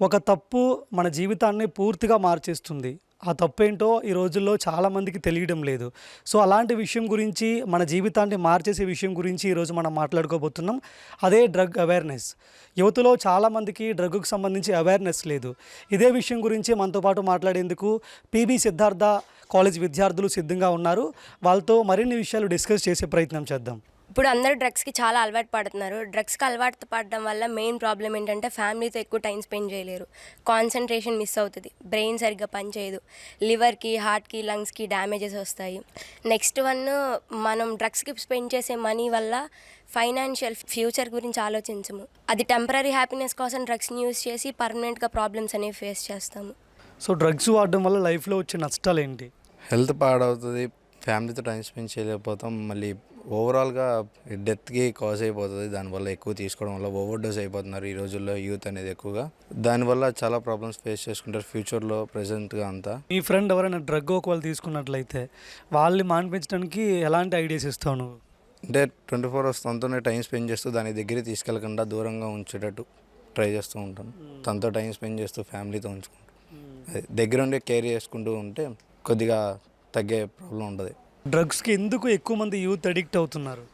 ఒక తప్పు మన జీవితాన్ని పూర్తిగా మార్చేస్తుంది. ఆ తప్పు ఏంటో ఈ రోజుల్లో చాలామందికి తెలియడం లేదు. సో అలాంటి విషయం గురించి మన జీవితాన్ని మార్చేసే విషయం గురించి ఈరోజు మనం మాట్లాడుకోబోతున్నాం. అదే డ్రగ్ అవేర్నెస్. యువతలో చాలామందికి డ్రగ్కు సంబంధించి అవేర్నెస్ లేదు. ఇదే విషయం గురించి మనతో పాటు మాట్లాడేందుకు పీబీ సిద్ధార్థ కాలేజ్ విద్యార్థులు సిద్ధంగా ఉన్నారు. వాళ్ళతో మరిన్ని విషయాలు డిస్కస్ చేసే ప్రయత్నం చేద్దాం. ఇప్పుడు అందరూ డ్రగ్స్కి చాలా అలవాటు పడుతున్నారు. డ్రగ్స్కి అలవాటు పడడం వల్ల మెయిన్ ప్రాబ్లం ఏంటంటే ఫ్యామిలీతో ఎక్కువ టైం స్పెండ్ చేయలేరు. కాన్సన్ట్రేషన్ మిస్ అవుతుంది. బ్రెయిన్ సరిగ్గా పనిచేయదు లివర్కి హార్ట్కి లంగ్స్కి డ్యామేజెస్ వస్తాయి. నెక్స్ట్ వన్ మనం డ్రగ్స్కి స్పెండ్ చేసే మనీ వల్ల ఫైనాన్షియల్ ఫ్యూచర్ గురించి ఆలోచించము. అది టెంపరీ హ్యాపీనెస్ కోసం డ్రగ్స్ని యూస్ చేసి పర్మనెంట్గా ప్రాబ్లమ్స్ అనేవి ఫేస్ చేస్తాము. సో డ్రగ్స్ వాడడం వల్ల లైఫ్లో వచ్చే నష్టాలు ఏంటి హెల్త్ పాడవుతుంది. ఫ్యామిలీతో టైం స్పెండ్ చేయలేకపోతాం. మళ్ళీ ఓవరాల్గా డెత్కి కాజ్ అయిపోతుంది. దానివల్ల ఎక్కువ తీసుకోవడం వల్ల ఓవర్ డోస్ అయిపోతున్నారు ఈ రోజుల్లో యూత్ అనేది ఎక్కువగా. దానివల్ల చాలా ప్రాబ్లమ్స్ ఫేస్ చేసుకుంటారు ఫ్యూచర్లో ప్రజెంట్గా అంతా. మీ ఫ్రెండ్ ఎవరైనా డ్రగ్ ఒకవేళ తీసుకున్నట్లయితే వాళ్ళని మాన్పించడానికి ఎలాంటి ఐడియాస్ ఇస్తావు నువ్వు? అంటే ట్వంటీ ఫోర్ అవర్స్ తనతోనే టైం స్పెండ్ చేస్తూ దాని దగ్గర తీసుకెళ్ళకుండా దూరంగా ఉంచేటట్టు ట్రై చేస్తూ ఉంటాను తనతో టైం స్పెండ్ చేస్తూ ఫ్యామిలీతో ఉంచుకుంటాను అదే దగ్గర ఉండి కేర్ చేసుకుంటూ ఉంటే కొద్దిగా తగ్గే ప్రాబ్లం ఉంటుంది డ్రగ్స్కి ఎందుకు ఎక్కువ మంది యూత్ అడిక్ట్ అవుతున్నారు?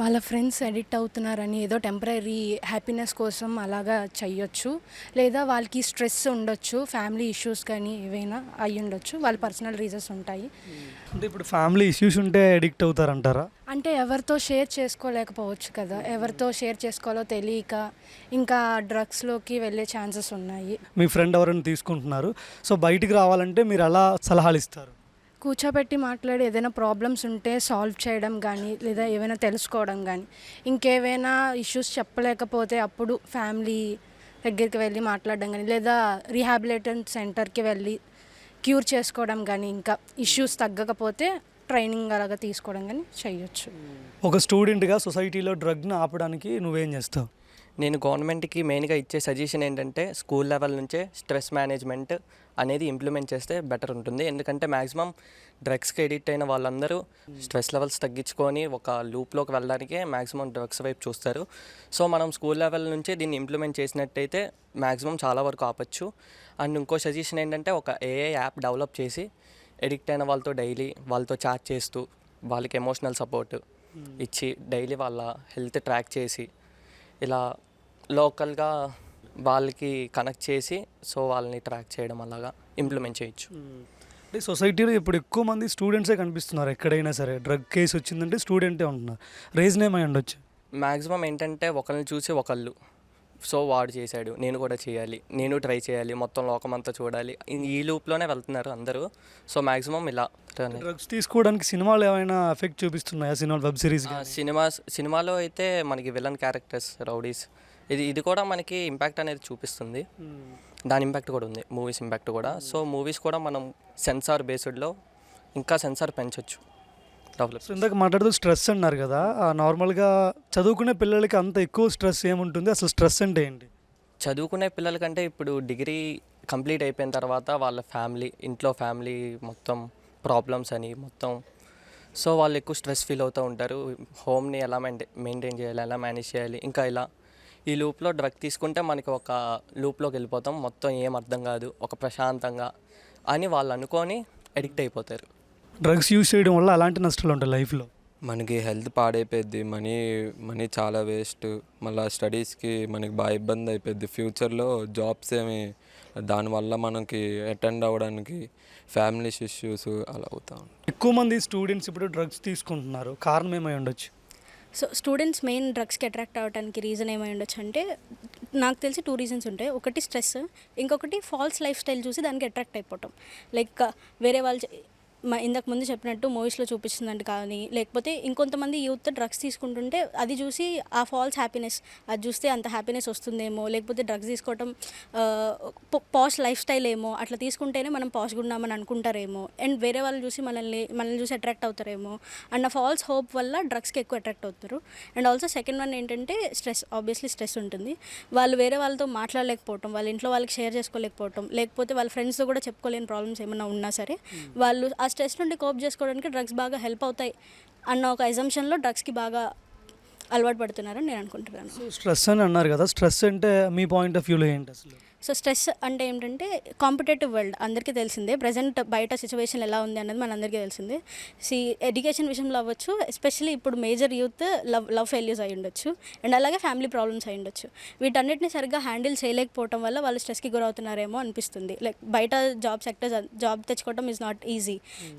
వాళ్ళ ఫ్రెండ్స్ అడిక్ట్ అవుతున్నారని ఏదో టెంపరీ హ్యాపీనెస్ కోసం అలాగా చెయ్యొచ్చు. లేదా వాళ్ళకి స్ట్రెస్ ఉండొచ్చు ఫ్యామిలీ ఇష్యూస్ కానీ ఏవైనా అయి ఉండొచ్చు. వాళ్ళ పర్సనల్ రీజన్స్ ఉంటాయి. అంటే ఇప్పుడు ఫ్యామిలీ ఇష్యూస్ ఉంటే అడిక్ట్ అవుతారంటారా? అంటే ఎవరితో షేర్ చేసుకోలేకపోవచ్చు కదా. ఎవరితో షేర్ చేసుకోవాలో తెలియక ఇంకా డ్రగ్స్లోకి వెళ్ళే ఛాన్సెస్ ఉన్నాయి. మీ ఫ్రెండ్ ఎవరైనా తీసుకుంటున్నారు. సో బయటికి రావాలంటే మీరు ఎలా సలహాలు ఇస్తారు? కూర్చోబెట్టి మాట్లాడి ఏదైనా ప్రాబ్లమ్స్ ఉంటే సాల్వ్ చేయడం కానీ లేదా ఏమైనా తెలుసుకోవడం కానీ ఇంకేవైనా ఇష్యూస్ చెప్పలేకపోతే అప్పుడు ఫ్యామిలీ దగ్గరికి వెళ్ళి మాట్లాడడం కానీ లేదా రీహాబిలిటేషన్ సెంటర్కి వెళ్ళి క్యూర్ చేసుకోవడం కానీ ఇంకా ఇష్యూస్ తగ్గకపోతే ట్రైనింగ్ అలాగా తీసుకోవడం కానీ చేయొచ్చు. ఒక స్టూడెంట్గా సొసైటీలో డ్రగ్ను ఆపడానికి నువ్వేం చేస్తావు? నేను గవర్నమెంట్కి మెయిన్గా ఇచ్చే సజెషన్ ఏంటంటే స్కూల్ లెవెల్ నుంచే స్ట్రెస్ మేనేజ్మెంట్ అనేది ఇంప్లిమెంట్ చేస్తే బెటర్ ఉంటుంది. ఎందుకంటే మ్యాక్సిమం డ్రగ్స్కి ఎడిక్ట్ అయిన వాళ్ళందరూ స్ట్రెస్ లెవెల్స్ తగ్గించుకొని ఒక లూప్లోకి వెళ్ళడానికే మ్యాక్సిమం డ్రగ్స్ వైపు చూస్తారు. సో మనం స్కూల్ లెవెల్ నుంచే దీన్ని ఇంప్లిమెంట్ చేసినట్టయితే మ్యాక్సిమం చాలా వరకు ఆపచ్చు. అండ్ ఇంకో సజెషన్ ఏంటంటే ఒక ఏఏ యాప్ డెవలప్ చేసి ఎడిక్ట్ అయిన వాళ్ళతో డైలీ వాళ్ళతో చాట్ చేస్తూ వాళ్ళకి ఎమోషనల్ సపోర్ట్ ఇచ్చి డైలీ వాళ్ళ హెల్త్ ట్రాక్ చేసి ఇలా లోకల్గా వాళ్ళకి కనెక్ట్ చేసి సో వాళ్ళని ట్రాక్ చేయడం అలాగా ఇంప్లిమెంట్ చేయొచ్చు. అంటే సొసైటీలో ఇప్పుడు ఎక్కువ మంది స్టూడెంట్సే కనిపిస్తున్నారు ఎక్కడైనా సరే. డ్రగ్ కేసు వచ్చిందంటే స్టూడెంటే ఉంటున్నారు. రీజన్ ఏమై ఉండొచ్చు. మ్యాక్సిమం ఏంటంటే ఒకరిని చూసి ఒకళ్ళు. సో వాడు చేశాడు. నేను కూడా చేయాలి. నేను ట్రై చేయాలి. మొత్తం లోకమంతా చూడాలి. ఈ- లూప్లోనే వెళ్తున్నారు అందరూ. సో మ్యాక్సిమం ఇలా డ్రగ్స్ తీసుకోవడానికి సినిమాలు ఏమైనా ఎఫెక్ట్ చూపిస్తున్నాయా? సినిమాలు వెబ్ సిరీస్ ఆ, సినిమాస్ సినిమాలో అయితే మనకి విలన్ క్యారెక్టర్స్ రౌడీస్ ఇది ఇది కూడా మనకి ఇంపాక్ట్ అనేది చూపిస్తుంది. దాని ఇంపాక్ట్ కూడా ఉంది. మూవీస్ ఇంపాక్ట్ కూడా. సో మూవీస్ కూడా మనం సెన్సార్ బేస్డ్లో ఇంకా సెన్సార్ పెంచవచ్చు డెవలప్ సో ఇందాక మాట్లాడుతూ స్ట్రెస్ అన్నారు కదా నార్మల్గా చదువుకునే పిల్లలకి అంత ఎక్కువ స్ట్రెస్ ఏముంటుంది? అసలు స్ట్రెస్ అంటే ఏంటి? చదువుకునే పిల్లలకంటే ఇప్పుడు డిగ్రీ కంప్లీట్ అయిపోయిన తర్వాత వాళ్ళ ఫ్యామిలీ ఇంట్లో ఫ్యామిలీ మొత్తం ప్రాబ్లమ్స్ అని మొత్తం. సో వాళ్ళు ఎక్కువ స్ట్రెస్ ఫీల్ అవుతూ ఉంటారు. హోమ్ని ఎలా మెయింటైన్ మెయింటైన్ చేయాలి ఎలా మేనేజ్ చేయాలి ఇంకా ఇలా. ఈ లూప్లో డ్రగ్ తీసుకుంటే మనకి ఒక లూప్లోకి వెళ్ళిపోతాం. మొత్తం ఏం అర్థం కాదు ఒక ప్రశాంతంగా అని వాళ్ళు అనుకొని అడిక్ట్ అయిపోతారు. డ్రగ్స్ యూస్ చేయడం వల్ల అలాంటి నష్టాలు ఉంటాయి లైఫ్లో. మనకి హెల్త్ పాడైపోద్ది మనీ మనీ చాలా వేస్ట్. మళ్ళీ స్టడీస్కి మనకి బాగా ఇబ్బంది అయిపోద్ది ఫ్యూచర్లో జాబ్స్ ఏమి దానివల్ల మనకి అటెండ్ అవ్వడానికి ఫ్యామిలీస్ ఇష్యూస్ అలా అవుతా ఉంటాయి. ఎక్కువ మంది స్టూడెంట్స్ ఇప్పుడు డ్రగ్స్ తీసుకుంటున్నారు. కారణం ఏమై ఉండొచ్చు? సో స్టూడెంట్స్ మెయిన్ డ్రగ్స్కి అట్రాక్ట్ అవ్వడానికి రీజన్ ఏమై ఉండొచ్చు అంటే నాకు తెలిసి టూ రీజన్స్ ఉంటాయి. ఒకటి స్ట్రెస్ ఇంకొకటి ఫాల్స్ లైఫ్ స్టైల్ చూసి దానికి అట్రాక్ట్ అయిపోవటం. లైక్ వేరే వాళ్ళు ఇంతకు ముందు చెప్పినట్టు మూవీస్లో చూపిస్తుందంట కానీ లేకపోతే ఇంకొంతమంది యూత్ డ్రగ్స్ తీసుకుంటుంటే అది చూసి ఆ ఫాల్స్ హ్యాపీనెస్ అది చూస్తే అంత హ్యాపీనెస్ వస్తుందేమో లేకపోతే డ్రగ్స్ తీసుకోవటం పాష్ లైఫ్ స్టైల్ ఏమో అట్లా తీసుకుంటేనే మనం పాష్గా ఉన్నామని అనుకుంటారేమో అండ్ వేరే వాళ్ళు చూసి మనల్ని మనల్ని చూసి అట్రాక్ట్ అవుతారేమో అన్న ఫాల్స్ హోప్ వల్ల డ్రగ్స్కి ఎక్కువ అట్రాక్ట్ అవుతారు. అండ్ ఆల్సో సెకండ్ వన్ ఏంటంటే స్ట్రెస్ ఆబ్వియస్లీ స్ట్రెస్ ఉంటుంది. వాళ్ళు వేరే వాళ్ళతో మాట్లాడలేకపోవటం వాళ్ళ ఇంట్లో వాళ్ళకి షేర్ చేసుకోలేకపోవటం లేకపోతే వాళ్ళ ఫ్రెండ్స్తో కూడా చెప్పుకోలేని ప్రాబ్లమ్స్ ఏమైనా ఉన్నా సరే వాళ్ళు ఆ స్ట్రెస్ నుండి కోప్ చేసుకోవడానికి డ్రగ్స్ బాగా హెల్ప్ అవుతాయి అన్న ఒక ఎగ్జంప్షన్లో డ్రగ్స్కి బాగా అలవాటు పడుతున్నారని నేను అనుకుంటున్నాను. స్ట్రెస్ అని అన్నారు కదా స్ట్రెస్ అంటే మీ పాయింట్ ఆఫ్ వ్యూలో ఏంటి అసలు? సో స్ట్రెస్ అంటే ఏంటంటే కాంపిటేటివ్ వరల్డ్ అందరికీ తెలిసిందే. ప్రజెంట్ బయట సిచ్యువేషన్ ఎలా ఉంది అన్నది మనందరికీ తెలిసిందే. సి ఎడ్యుకేషన్ విషయంలో అవ్వచ్చు ఎస్పెషల్లీ ఇప్పుడు major youth love love failures అయి ఉండొచ్చు అండ్ అలాగే ఫ్యామిలీ ప్రాబ్లమ్స్ అయి ఉండొచ్చు. వీటన్నిటిని సరిగ్గా హ్యాండిల్ చేయలేకపోవడం వల్ల వాళ్ళు స్ట్రెస్కి గురవుతున్నారేమో అనిపిస్తుంది. లైక్ బయట జాబ్ సెక్టర్స్ జాబ్ తెచ్చుకోవడం ఈజ్ నాట్ ఈజీ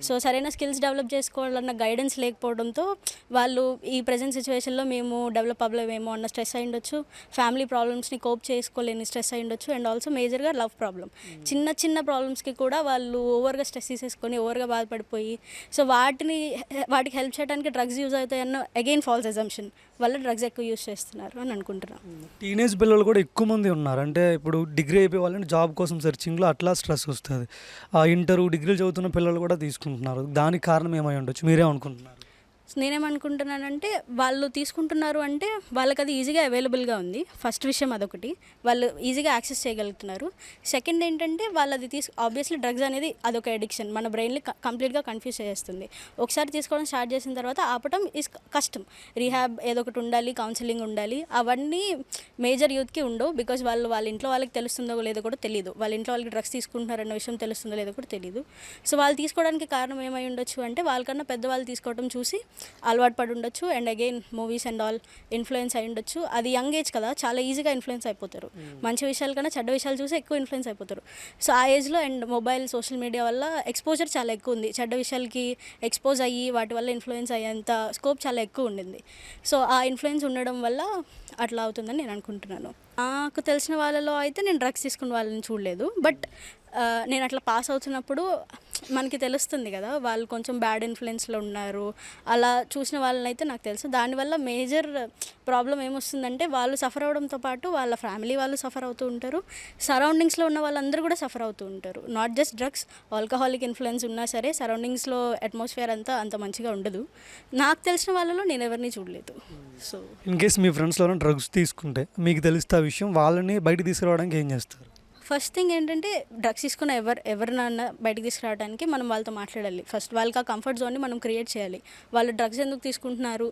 సో సరైన స్కిల్స్ డెవలప్ చేసుకోవాలన్న గైడెన్స్ లేకపోవడంతో వాళ్ళు ఈ ప్రజెంట్ సిచ్యువేషన్లో మేము డెవలప్ అవ్వలేమేమో అన్న స్ట్రెస్ అయి ఉండొచ్చు. ఫ్యామిలీ ప్రాబ్లమ్స్ని కోప్ చేసుకోలేని స్ట్రెస్ అయి ఉండొచ్చు అండ్ ఆల్సో మేజర్గా లవ్ ప్రాబ్లం చిన్న చిన్న ప్రాబ్లమ్స్కి కూడా వాళ్ళు ఓవర్గా స్ట్రెస్ తీసేసుకొని ఓవర్గా బాధపడిపోయి సో వాటిని వాటికి హెల్ప్ చేయడానికి డ్రగ్స్ యూజ్ అవుతాయన్న అగైన్ ఫాల్స్ ఎజంప్షన్ వల్ల డ్రగ్స్ ఎక్కువ యూజ్ చేస్తున్నారు అని అనుకుంటున్నాను టీనేజ్ పిల్లలు కూడా ఎక్కువ మంది ఉన్నారు. అంటే ఇప్పుడు డిగ్రీ అయిపోయి వాళ్ళని జాబ్ కోసం సెర్చింగ్లో అట్లా స్ట్రెస్ వస్తుంది. ఆ ఇంటర్ డిగ్రీలు చదువుతున్న పిల్లలు కూడా తీసుకుంటున్నారు. దానికి కారణం ఏమై ఉండొచ్చు? మీరే అనుకుంటున్నారు నేనేమనుకుంటున్నానంటే వాళ్ళు తీసుకుంటున్నారు అంటే వాళ్ళకి అది ఈజీగా అవైలబుల్గా ఉంది. ఫస్ట్ విషయం అదొకటి. వాళ్ళు ఈజీగా యాక్సెస్ చేయగలుగుతున్నారు. సెకండ్ ఏంటంటే వాళ్ళు అది తీసు ఆబ్వియస్లీ డ్రగ్స్ అనేది అదొక ఎడిక్షన్ మన బ్రెయిన్ని కంప్లీట్గా కన్ఫ్యూజ్ చేస్తుంది ఒకసారి తీసుకోవడం స్టార్ట్ చేసిన తర్వాత ఆపటం ఇస్ కష్టం. రీహాబ్ ఏదో ఒకటి ఉండాలి కౌన్సిలింగ్ ఉండాలి అవన్నీ మేజర్ యూత్కి ఉండవు బికాజ్ వాళ్ళు వాళ్ళ ఇంట్లో వాళ్ళకి తెలుస్తుందో లేదో కూడా తెలియదు వాళ్ళ ఇంట్లో వాళ్ళకి డ్రగ్స్ తీసుకుంటున్నారన్న విషయం తెలుస్తుందో లేదో కూడా తెలియదు సో వాళ్ళు తీసుకోవడానికి కారణం ఏమై ఉండొచ్చు అంటే వాళ్ళకన్నా పెద్దవాళ్ళు తీసుకోవడం చూసి అలవాటు పడి ఉండొచ్చు. And again movies and all influence అయి ఉండొచ్చు. అది యంగ్ ఏజ్ కదా చాలా ఈజీగా ఇన్ఫ్లుయెన్స్ అయిపోతారు. మంచి విషయాల కన్నా చెడ్డ విషయాలు చూసి ఎక్కువ ఇన్ఫ్లుయెన్స్ అయిపోతారు. సో ఆ ఏజ్లో అండ్ మొబైల్ సోషల్ మీడియా వల్ల ఎక్స్పోజర్ చాలా ఎక్కువ ఉంది. చెడ్డ విషయాలకి ఎక్స్పోజ్ అయ్యి వాటి వల్ల ఇన్ఫ్లుయెన్స్ అయ్యేంత స్కోప్ చాలా ఎక్కువ ఉండింది. సో ఆ ఇన్ఫ్లుయెన్స్ ఉండడం వల్ల అట్లా అవుతుందని నేను అనుకుంటున్నాను. నాకు తెలిసిన వాళ్ళలో అయితే నేను డ్రగ్స్ తీసుకున్న వాళ్ళని చూడలేదు. బట్ నేను అట్లా పాస్ అవుతున్నప్పుడు మనకి తెలుస్తుంది కదా వాళ్ళు కొంచెం బ్యాడ్ ఇన్ఫ్లుయెన్స్లో ఉన్నారు. అలా చూసిన వాళ్ళని అయితే నాకు తెలుసు. దానివల్ల మేజర్ ప్రాబ్లం ఏమొస్తుందంటే వాళ్ళు సఫర్ అవడంతో పాటు వాళ్ళ ఫ్యామిలీ వాళ్ళు సఫర్ అవుతూ ఉంటారు. సరౌండింగ్స్లో ఉన్న వాళ్ళందరూ కూడా సఫర్ అవుతూ ఉంటారు. Not just drugs alcoholic influence ఉన్నా సరే సరౌండింగ్స్లో అట్మాస్ఫియర్ అంతా అంత మంచిగా ఉండదు. నాకు తెలిసిన వాళ్ళలో నేను ఎవరిని చూడలేదు. సో ఇన్ కేస్ మీ ఫ్రెండ్స్లో డ్రగ్స్ తీసుకుంటే మీకు తెలిస్తే ఆ విషయం వాళ్ళని బయట తీసుకురావడానికి ఏం చేస్తారు? ఫస్ట్ థింగ్ ఏంటంటే డ్రగ్స్ తీసుకున్న ఎవరు ఎవరినన్నా బయటకు తీసుకురావడానికి మనం వాళ్ళతో మాట్లాడాలి. ఫస్ట్ వాళ్ళకి ఆ కంఫర్ట్ జోన్ని మనం క్రియేట్ చేయాలి. వాళ్ళు డ్రగ్స్ ఎందుకు తీసుకుంటున్నారు?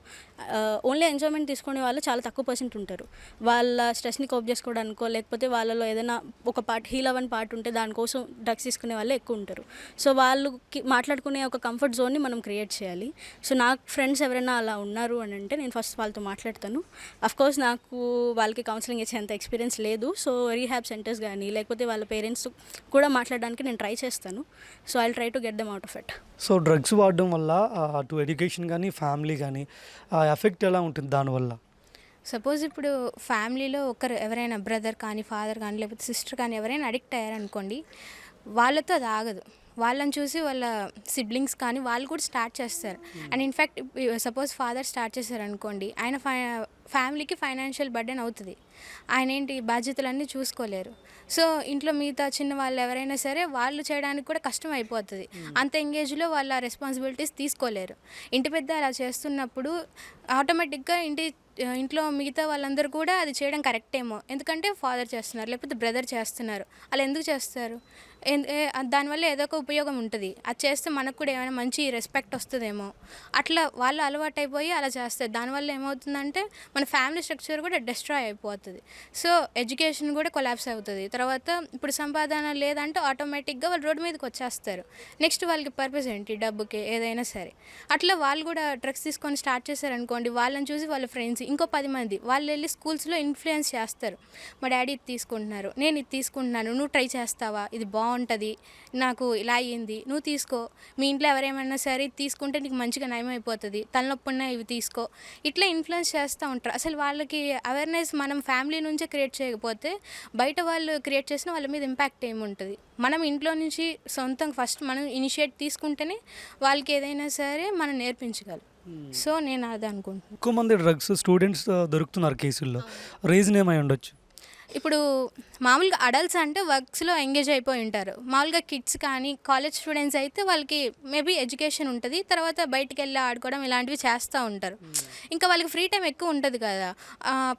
ఓన్లీ ఎంజాయ్మెంట్ తీసుకునే వాళ్ళు చాలా తక్కువ పర్సెంట్ ఉంటారు. వాళ్ళ స్ట్రెస్ని కోప్ చేసుకోవడానికో లేకపోతే వాళ్ళలో ఏదైనా ఒక పార్ట్ హీల్ అవ్వని పార్ట్ ఉంటే దానికోసం డ్రగ్స్ తీసుకునే వాళ్ళే ఎక్కువ ఉంటారు. సో వాళ్ళకి మాట్లాడుకునే ఒక కంఫర్ట్ జోన్ని మనం క్రియేట్ చేయాలి. సో నాకు ఫ్రెండ్స్ ఎవరైనా అలా ఉన్నారు అని అంటే నేను ఫస్ట్ వాళ్ళతో మాట్లాడతాను. అఫ్కోర్స్ నాకు వాళ్ళకి కౌన్సిలింగ్ ఇచ్చేంత ఎక్స్పీరియన్స్ లేదు. సో రీహాబ్ సెంటర్స్ కానీ లేకపోతే వాళ్ళ పేరెంట్స్ కూడా మాట్లాడడానికి నేను ట్రై చేస్తాను. So I try to get them out of it. So drugs వాడడం వల్ల అటు ఎడ్యుకేషన్ కానీ ఫ్యామిలీ కానీ ఆ ఎఫెక్ట్ ఎలా ఉంటుంది దానివల్ల సపోజ్ ఇప్పుడు ఫ్యామిలీలో ఒకరు ఎవరైనా బ్రదర్ కానీ ఫాదర్ కానీ లేకపోతే సిస్టర్ కానీ ఎవరైనా అడిక్ట్ అయ్యారనుకోండి వాళ్ళతో అది ఆగదు. వాళ్ళని చూసి వాళ్ళ సిబ్లింగ్స్ కానీ వాళ్ళు కూడా స్టార్ట్ చేస్తారు. And in fact suppose father start చేశారనుకోండి ఆయన ఫై ఫ్యామిలీకి ఫైనాన్షియల్ బర్డెన్ అవుతుంది. ఆయన ఏంటి బాధ్యతలన్నీ చూసుకోలేరు. సో ఇంట్లో మిగతా చిన్న వాళ్ళు ఎవరైనా సరే వాళ్ళు చేయడానికి కూడా కష్టం అయిపోతుంది. అంత ఎంగేజ్లో వాళ్ళ రెస్పాన్సిబిలిటీస్ తీసుకోలేరు. ఇంటి పెద్ద అలా చేస్తున్నప్పుడు ఆటోమేటిక్గా ఇంటి ఇంట్లో మిగతా వాళ్ళందరూ కూడా అది చేయడం కరెక్ట్ ఏమో. ఎందుకంటే ఫాదర్ చేస్తున్నారు లేకపోతే బ్రదర్ చేస్తున్నారు. అలా ఎందుకు చేస్తారు? దానివల్ల ఏదో ఒక ఉపయోగం ఉంటుంది. అది చేస్తే మనకు కూడా ఏమైనా మంచి రెస్పెక్ట్ వస్తుందేమో. అట్లా వాళ్ళు అలవాటు అయిపోయి అలా చేస్తారు. దానివల్ల ఏమవుతుందంటే మన ఫ్యామిలీ స్ట్రక్చర్ కూడా డిస్ట్రాయ్ అయిపోతుంది. సో ఎడ్యుకేషన్ కూడా కొలాప్స్ అవుతుంది. తర్వాత ఇప్పుడు సంపాదన లేదంటే ఆటోమేటిక్గా వాళ్ళు రోడ్డు మీదకి వచ్చేస్తారు. నెక్స్ట్ వాళ్ళకి పర్పస్ ఏంటి? డబ్బుకి ఏదైనా సరే. అట్లా వాళ్ళు కూడా డ్రగ్స్ తీసుకొని స్టార్ట్ చేశారనుకోండి వాళ్ళని చూసి వాళ్ళ ఫ్రెండ్స్ ఇంకో పది మంది వాళ్ళు వెళ్ళి స్కూల్స్లో ఇన్ఫ్లుయెన్స్ చేస్తారు. మా డాడీ ఇది తీసుకుంటున్నారు నేను ఇది తీసుకుంటున్నాను నువ్వు ట్రై చేస్తావా? ఇది బాగుంటుంది నాకు ఇలా అయ్యింది నువ్వు తీసుకో. మీ ఇంట్లో ఎవరేమైనా సరే ఇది తీసుకుంటే నీకు మంచిగా నయం అయిపోతుంది తలనొప్పి ఇవి తీసుకో. ఇట్లా ఇన్ఫ్లుయెన్స్ చేస్తూ ఉంటారు. అసలు వాళ్ళకి అవేర్నెస్ మనం ఫ్యామిలీ నుంచే క్రియేట్ చేయకపోతే బయట వాళ్ళు క్రియేట్ చేసిన వాళ్ళ మీద ఇంపాక్ట్ ఏముంటుంది? మనం ఇంట్లో నుంచి సొంతంగా ఫస్ట్ మనం ఇనిషియేట్ తీసుకుంటేనే వాళ్ళకి ఏదైనా సరే మనం నేర్పించగలం. సో నేను అది అనుకుంటున్నాను ఎక్కువ మంది డ్రగ్స్ స్టూడెంట్స్ దొరుకుతున్నారు కేసుల్లో. రీజన్ ఏమై ఉండొచ్చు? ఇప్పుడు మామూలుగా అడల్ట్స్ అంటే వర్క్స్లో ఎంగేజ్ అయిపోయి ఉంటారు. మామూలుగా కిడ్స్ కానీ కాలేజ్ స్టూడెంట్స్ అయితే వాళ్ళకి మేబీ ఎడ్యుకేషన్ ఉంటుంది తర్వాత బయటికి వెళ్ళి ఆడుకోవడం ఇలాంటివి చేస్తూ ఉంటారు. ఇంకా వాళ్ళకి ఫ్రీ టైం ఎక్కువ ఉంటుంది కదా.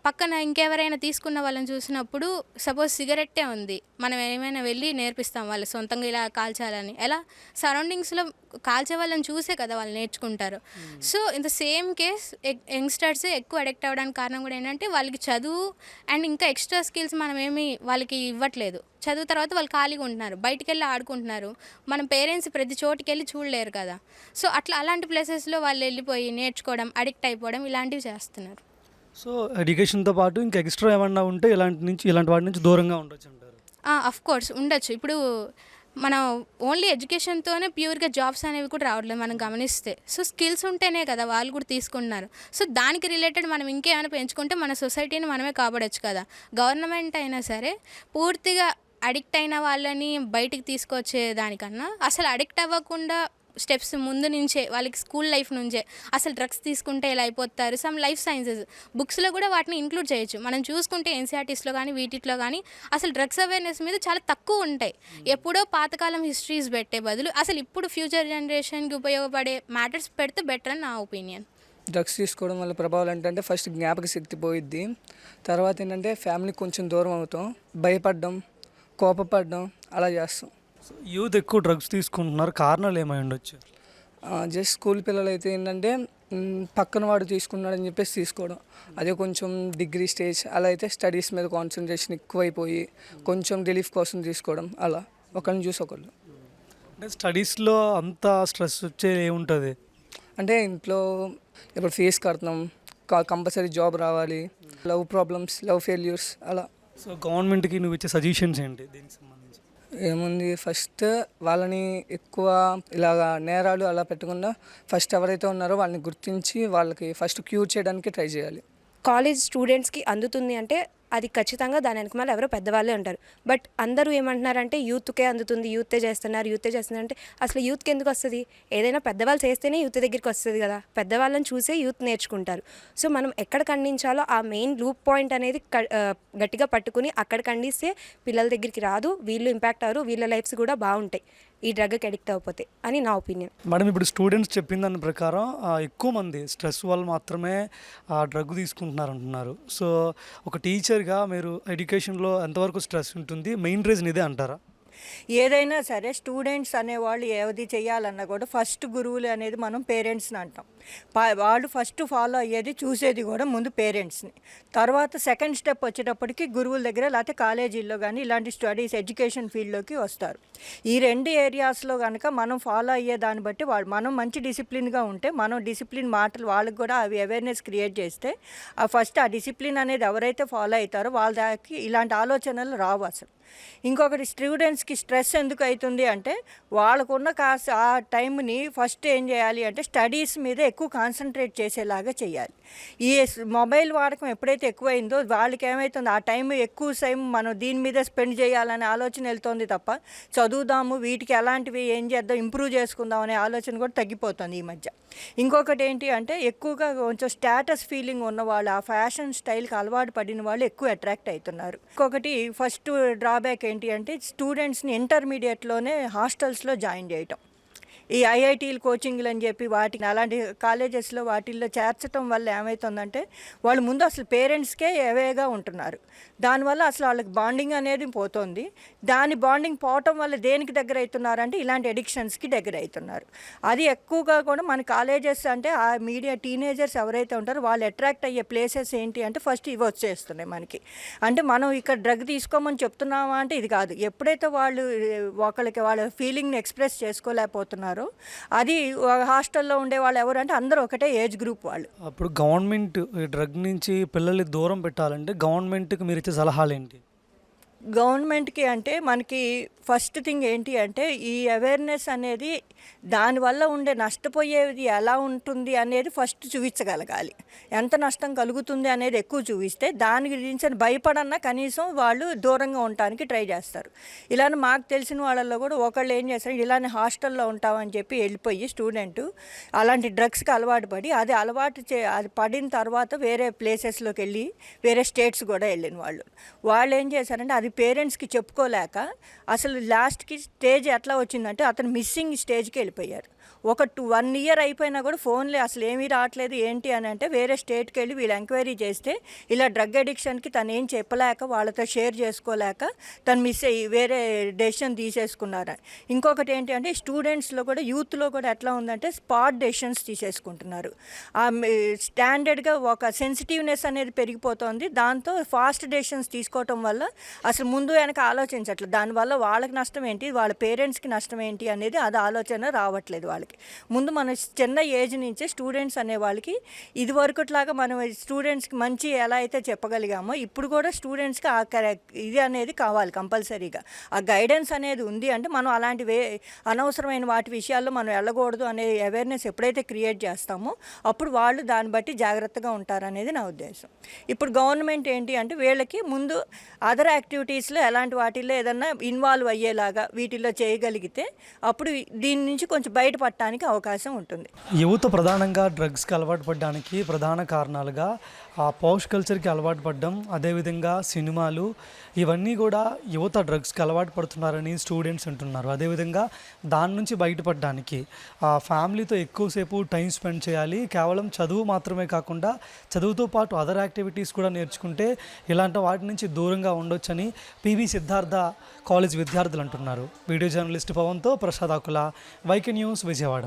పక్కన ఇంకెవరైనా తీసుకున్న వాళ్ళని చూసినప్పుడు సపోజ్ సిగరెట్టే ఉంది మనం ఏమైనా వెళ్ళి నేర్పిస్తాం వాళ్ళు సొంతంగా ఇలా కాల్చాలని. ఎలా? సరౌండింగ్స్లో కాల్చే వాళ్ళని చూసే కదా వాళ్ళు నేర్చుకుంటారు. So in the same case youngsters ఎక్కువ అడిక్ట్ అవ్వడానికి కారణం కూడా ఏంటంటే వాళ్ళకి చదువు అండ్ ఇంకా ఎక్స్ట్రా స్కిల్స్ మనం ఏమి వాళ్ళకి ఇవ్వట్లేదు. చదువు తర్వాత వాళ్ళు ఖాళీగా ఉంటున్నారు. బయటికి వెళ్ళి ఆడుకుంటున్నారు. మన పేరెంట్స్ ప్రతి చోటికి వెళ్ళి చూడలేరు కదా. సో అట్లా అలాంటి ప్లేసెస్లో వాళ్ళు వెళ్ళిపోయి నేర్చుకోవడం అడిక్ట్ అయిపోవడం ఇలాంటివి చేస్తున్నారు. సో ఎడ్యుకేషన్తో పాటు ఇంకా ఎక్స్ట్రా ఏమన్నా ఉంటే ఇలాంటి నుంచి ఇలాంటి వాటి నుంచి దూరంగా ఉండొచ్చు అంటారు? అఫ్ కోర్స్ ఉండొచ్చు. ఇప్పుడు మనం ఓన్లీ ఎడ్యుకేషన్తోనే ప్యూర్గా జాబ్స్ అనేవి కూడా రావట్లేదు మనం గమనిస్తే. సో స్కిల్స్ ఉంటేనే కదా వాళ్ళు కూడా తీసుకుంటున్నారు. సో దానికి రిలేటెడ్ మనం ఇంకేమైనా పెంచుకుంటే మన సొసైటీని మనమే కాపాడొచ్చు కదా. గవర్నమెంట్ అయినా సరే పూర్తిగా అడిక్ట్ అయిన వాళ్ళని బయటికి తీసుకొచ్చే దానికన్నా అసలు అడిక్ట్ అవ్వకుండా స్టెప్స్ ముందు నుంచే వాళ్ళకి స్కూల్ లైఫ్ నుంచే. అసలు డ్రగ్స్ తీసుకుంటే ఇలా అయిపోతారు? Some life sciences. బుక్స్లో కూడా వాటిని ఇంక్లూడ్ చేయొచ్చు. మనం చూసుకుంటే ఎన్సీఆర్టీస్లో కానీ వీటిలో కానీ అసలు డ్రగ్స్ అవేర్నెస్ మీద చాలా తక్కువ ఉంటాయి. ఎప్పుడో పాతకాలం హిస్టరీస్ పెట్టే బదులు అసలు ఇప్పుడు ఫ్యూచర్ జనరేషన్కి ఉపయోగపడే మ్యాటర్స్ పెడితే బెటర్ అని నా ఒపీనియన్. డ్రగ్స్ తీసుకోవడం వల్ల ప్రభావాలు ఏంటంటే ఫస్ట్ జ్ఞాపక శక్తి పోయిద్ది. తర్వాత ఏంటంటే ఫ్యామిలీకి కొంచెం దూరం అవుతాం. భయపడడం కోపపడడం అలా చేస్తాం. యూత్ ఎక్కువ డ్రగ్స్ తీసుకుంటున్నారు కారణాలు ఏమై ఉండొచ్చు? జస్ట్ స్కూల్ పిల్లలు అయితే ఏంటంటే పక్కన వాడు తీసుకున్నాడని చెప్పేసి తీసుకోవడం. అదే కొంచెం డిగ్రీ స్టేజ్ అలా అయితే స్టడీస్ మీద కాన్సన్ట్రేషన్ ఎక్కువైపోయి కొంచెం రిలీఫ్ కోసం తీసుకోవడం అలా. ఒకరిని చూసి ఒకళ్ళు. అంటే స్టడీస్లో అంత స్ట్రెస్ వచ్చే ఏముంటుంది? అంటే ఇంట్లో ఇప్పుడు ఫీజు కడుతున్నాం కంపల్సరీ జాబ్ రావాలి లవ్ ప్రాబ్లమ్స్ లవ్ ఫెయిల్యూర్స్ అలా. సో గవర్నమెంట్కి నువ్వు ఇచ్చే సజెషన్స్ ఏంటి దీనికి సంబంధించి? ఏముంది? ఫస్ట్ వాళ్ళని ఎక్కువ ఇలాగా నేరాలు అలా పెట్టకుండా ఫస్ట్ ఎవరైతే ఉన్నారో వాళ్ళని గుర్తించి వాళ్ళకి ఫస్ట్ క్యూర్ చేయడానికి ట్రై చేయాలి. కాలేజ్ స్టూడెంట్స్కి అందుతుంది అంటే అది ఖచ్చితంగా దాని వెనకమాల ఎవరో పెద్దవాళ్ళే ఉంటారు. బట్ అందరూ ఏమంటున్నారంటే యూత్కే అందుతుంది యూతే చేస్తున్నారు యూతే చేస్తున్నారు అంటే అసలు యూత్కి ఎందుకు వస్తుంది? ఏదైనా పెద్దవాళ్ళు చేస్తేనే యూత్ దగ్గరికి వస్తుంది కదా. పెద్దవాళ్ళని చూసే యూత్ నేర్చుకుంటారు. సో మనం ఎక్కడ ఖండించాలో ఆ మెయిన్ లూప్ పాయింట్ అనేది గట్టిగా పట్టుకుని అక్కడ ఖండిస్తే పిల్లల దగ్గరికి రాదు వీళ్ళు ఇంపాక్ట్ అవ్వరు వీళ్ళ లైఫ్స్ కూడా బాగుంటాయి. ఈ డ్రగ్కి అడిక్ట్ అవ్వకపోతే అని నా ఒపీనియన్ మేడం ఇప్పుడు స్టూడెంట్స్ చెప్పిన దాని ప్రకారం ఎక్కువ మంది స్ట్రెస్ వల్ల మాత్రమే ఆ డ్రగ్ తీసుకుంటున్నారు అంటున్నారు. సో ఒక టీచర్గా మీరు ఎడ్యుకేషన్లో ఎంతవరకు స్ట్రెస్ ఉంటుంది? మెయిన్ రీజన్ ఇదే అంటారా? ఏదైనా సరే స్టూడెంట్స్ అనేవాళ్ళు ఏది చేయాలన్నా కూడా ఫస్ట్ గురువులు అనేది మనం పేరెంట్స్ని అంటాం. వాళ్ళు ఫస్ట్ ఫాలో అయ్యేది చూసేది కూడా ముందు పేరెంట్స్ని. తర్వాత సెకండ్ స్టెప్ వచ్చేటప్పటికి గురువుల దగ్గర లేకపోతే కాలేజీల్లో కానీ ఇలాంటి స్టడీస్ ఎడ్యుకేషన్ ఫీల్డ్లోకి వస్తారు. ఈ రెండు ఏరియాస్లో కనుక మనం ఫాలో అయ్యే దాన్ని బట్టి వాళ్ళు మనం మంచి డిసిప్లిన్గా ఉంటే మనం డిసిప్లిన్ మాటలు వాళ్ళకి కూడా అవి అవేర్నెస్ క్రియేట్ చేస్తే ఆ ఫస్ట్ ఆ డిసిప్లిన్ అనేది ఎవరైతే ఫాలో అవుతారో వాళ్ళ దానికి ఇలాంటి ఆలోచనలు రావు అసలు. ఇంకొకటి స్టూడెంట్స్కి స్ట్రెస్ ఎందుకు అవుతుంది అంటే వాళ్ళకున్న కాస్త ఆ టైంని ఫస్ట్ ఏం చేయాలి అంటే స్టడీస్ మీద ఎక్కువ కాన్సన్ట్రేట్ చేసేలాగా చేయాలి. ఈ మొబైల్ వాడకం ఎప్పుడైతే ఎక్కువైందో వాళ్ళకి ఏమవుతుంది ఆ టైం ఎక్కువ టైం మనం దీని మీద స్పెండ్ చేయాలనే ఆలోచన వెళ్తుంది తప్ప చదువుదాము వీటికి ఎలాంటివి ఏం చేద్దాం ఇంప్రూవ్ చేసుకుందాం అనే ఆలోచన కూడా తగ్గిపోతుంది ఈ మధ్య. ఇంకొకటి ఏంటి అంటే ఎక్కువగా కొంచెం స్టేటస్ ఫీలింగ్ ఉన్నవాళ్ళు ఆ ఫ్యాషన్ స్టైల్కి అలవాటు పడిన వాళ్ళు ఎక్కువ అట్రాక్ట్ అవుతున్నారు. ఇంకొకటి ఫస్ట్ డ్రాబ్యాక్ ఏంటి అంటే స్టూడెంట్స్ని ఇంటర్మీడియట్లోనే హాస్టల్స్లో జాయిన్ చేయటం. ఈ ఐఐటీలు కోచింగ్లు అని చెప్పి వాటిని అలాంటి కాలేజెస్లో వాటిల్లో చేర్చడం వల్ల ఏమవుతుందంటే వాళ్ళు ముందు అసలు పేరెంట్స్కే ఎవేగా ఉంటున్నారు. దానివల్ల అసలు వాళ్ళకి బాండింగ్ అనేది పోతుంది. దాని బాండింగ్ పోవటం వల్ల దేనికి దగ్గర అవుతున్నారంటే ఇలాంటి ఎడిక్షన్స్కి దగ్గర అవుతున్నారు అది ఎక్కువగా కూడా మన కాలేజెస్ అంటే ఆ మీడియా టీనేజర్స్ ఎవరైతే ఉంటారో వాళ్ళు అట్రాక్ట్ అయ్యే ప్లేసెస్ ఏంటి అంటే ఫస్ట్ ఇవి వచ్చేస్తున్నాయి మనకి. అంటే మనం ఇక్కడ డ్రగ్ తీసుకోమని చెప్తున్నామా అంటే ఇది కాదు. ఎప్పుడైతే వాళ్ళు ఒకరికి ఒకళ్ళకి వాళ్ళ ఫీలింగ్ని ఎక్స్ప్రెస్ చేసుకోలేకపోతున్నారు అది హాస్టల్లో ఉండే వాళ్ళు ఎవరంటే అందరూ ఒకటే ఏజ్ గ్రూప్ వాళ్ళు. అప్పుడు గవర్నమెంట్ డ్రగ్ నుంచి పిల్లల్ని దూరం పెట్టాలంటే గవర్నమెంట్కి మీరు ఇచ్చే సలహాలు ఏంటి గవర్నమెంట్కి అంటే మనకి ఫస్ట్ థింగ్ ఏంటి అంటే ఈ అవేర్నెస్ అనేది దానివల్ల ఉండే నష్టపోయేది ఎలా ఉంటుంది అనేది ఫస్ట్ చూపించగలగాలి. ఎంత నష్టం కలుగుతుంది అనేది ఎక్కువ చూపిస్తే దాని గురించి భయపడన్నా కనీసం వాళ్ళు దూరంగా ఉండటానికి ట్రై చేస్తారు. ఇలానే మాకు తెలిసిన వాళ్ళల్లో కూడా ఒకళ్ళు ఏం చేస్తారు ఇలానే హాస్టల్లో ఉంటామని చెప్పి వెళ్ళిపోయి స్టూడెంట్ అలాంటి డ్రగ్స్కి అలవాటు పడి అది అలవాటు చే అది పడిన తర్వాత వేరే ప్లేసెస్లోకి వెళ్ళి వేరే స్టేట్స్ కూడా వెళ్ళిన వాళ్ళు. వాళ్ళు ఏం చేశారంటే అది పేరెంట్స్కి చెప్పుకోలేక అసలు లాస్ట్కి స్టేజ్ ఎట్లా వచ్చిందంటే అతను మిస్సింగ్ స్టేజ్కి వెళ్ళిపోయారు. ఒక టూ వన్ ఇయర్ అయిపోయినా కూడా ఫోన్లే అసలు ఏమీ రావట్లేదు ఏంటి అని అంటే వేరే స్టేట్కి వెళ్ళి వీళ్ళు ఎంక్వైరీ చేస్తే ఇలా డ్రగ్ అడిక్షన్కి తను ఏం చెప్పలేక వాళ్ళతో షేర్ చేసుకోలేక తను మిస్ అయ్యి వేరే డెసిషన్ తీసేసుకున్నారు. ఇంకొకటి ఏంటి అంటే స్టూడెంట్స్లో కూడా యూత్లో కూడా ఎట్లా ఉందంటే స్పాట్ డెసిషన్స్ తీసేసుకుంటున్నారు. ఆ స్టాండర్డ్గా ఒక సెన్సిటివ్నెస్ అనేది పెరిగిపోతుంది. దాంతో ఫాస్ట్ డెసిషన్స్ తీసుకోవటం వల్ల అసలు ముందు వెనక ఆలోచించట్లేదు. దానివల్ల వాళ్ళకి నష్టం ఏంటి వాళ్ళ పేరెంట్స్కి నష్టం ఏంటి అనేది అది ఆలోచన రావట్లేదు. వాళ్ళకి. ముందు మన చిన్న ఏజ్ నుంచే స్టూడెంట్స్ అనే వాళ్ళకి ఇది వరకుట్లాగా మనం స్టూడెంట్స్కి మంచి ఎలా అయితే చెప్పగలిగామో ఇప్పుడు కూడా స్టూడెంట్స్కి ఆ ఇది అనేది కావాలి కంపల్సరీగా. ఆ గైడెన్స్ అనేది ఉంది అంటే మనం అలాంటి వే అనవసరమైన వాటి విషయాల్లో మనం వెళ్ళకూడదు అనే అవేర్నెస్ ఎప్పుడైతే క్రియేట్ చేస్తామో అప్పుడు వాళ్ళు దాన్ని బట్టి జాగ్రత్తగా ఉంటారనేది నా ఉద్దేశం. ఇప్పుడు గవర్నమెంట్ ఏంటి అంటే వీళ్ళకి ముందు అదర్ యాక్టివిటీస్లో ఎలాంటి వాటిల్లో ఏదన్నా ఇన్వాల్వ్ అయ్యేలాగా వీటిల్లో చేయగలిగితే అప్పుడు దీని నుంచి కొంచెం బయట పట్టడానికి అవకాశం ఉంటుంది. యువత ప్రధానంగా డ్రగ్స్కి అలవాటు పడడానికి ప్రధాన కారణాలుగా ఆ పౌష్ కల్చర్కి అలవాటు పడడం అదేవిధంగా సినిమాలు ఇవన్నీ కూడా యువత డ్రగ్స్కి అలవాటు పడుతున్నారని స్టూడెంట్స్ అంటున్నారు. అదేవిధంగా దాని నుంచి బయటపడడానికి ఆ ఫ్యామిలీతో ఎక్కువసేపు టైం స్పెండ్ చేయాలి. కేవలం చదువు మాత్రమే కాకుండా చదువుతో పాటు అదర్ యాక్టివిటీస్ కూడా నేర్చుకుంటే ఇలాంటి వాటి నుంచి దూరంగా ఉండొచ్చని పివి సిద్ధార్థ కాలేజ్ విద్యార్థులు అంటున్నారు. వీడియో జర్నలిస్ట్ పవన్తో ప్రసాద్ ఆకుల వైకే న్యూస్ విజయవాడ